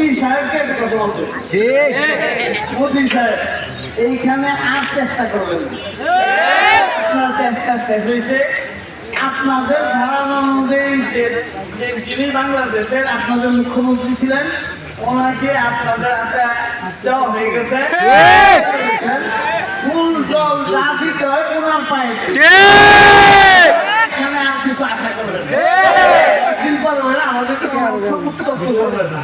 মোদি সাহেবকে একটা কথা বলতে। ঠিক মোদি সাহেব এইখানে আর চেষ্টা করবেন আপনার চেষ্টা শেষ হয়েছে। আপনাদের ধারণা অনুযায়ী যিনি বাংলাদেশের আপনাদের মুখ্যমন্ত্রী ছিলেন ওনাকে আপনাদের হাতে দেওয়া হয়ে গেছে। ফুল জল যা দিতে হয় ওনার পায়ে ঠিক এখানে আর কিছু আশা করবেন না। দিন করবেন না, আমাদেরকে অর্থমুক্ত করবেন না।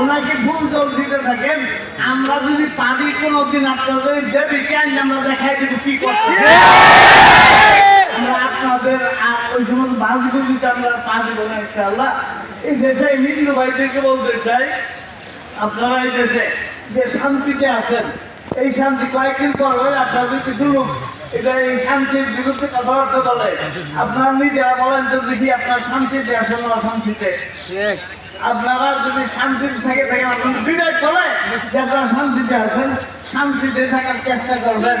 ওনাকে ফুল জল দিতে থাকেন আমরা যদি পারি কোনোদিন আপনাদের দেবী কেন আমরা দেখাই দেবো কি করতে আমরা আপনাদের আর ওই সমস্ত বাসগুলো দিতে আমরা পারব না ইনশাআল্লাহ। এই দেশে হিন্দু ভাইদেরকে বলতে চাই আপনারা এই দেশে যে শান্তিতে আছেন এই শান্তি কয়েকদিন পর হলে আপনাদের কিছু লোক এটা এই শান্তির বিরুদ্ধে কথাবার্তা বলে। আপনারা নিজেরা বলেন তো দেখি আপনার শান্তিতে আছেন অশান্তিতে? আপনারা যদি শান্তিতে থেকে থাকেন আপনাদের বিদায় করে যে আপনারা শান্তিতে আছেন শান্তিতে থাকার চেষ্টা করবেন।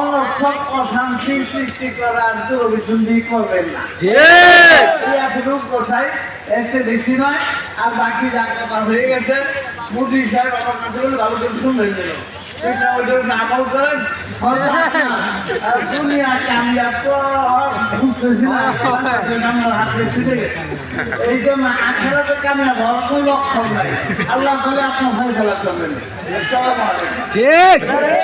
অনর্থক অশান্তি সৃষ্টি করার দুরভিসন্ধি করবেন না। এতটুকু কথাই একটা বেশি নয়। আর বাকি যা কথা হয়ে গেছে মোদী সাহেব আমার কাছে ভালো করে শুনবেন। এটা ওইটা ওইটা আমল করেন হয়তো আপনার, আহ, দুনিয়া কামিয়াব তো আর বুঝতেছি না আমার হাতে ছুটে গেছে এই জন্য। আখেরাতে কামিয়াব হওয়ার কোনো লক্ষণ নাই ঠিক।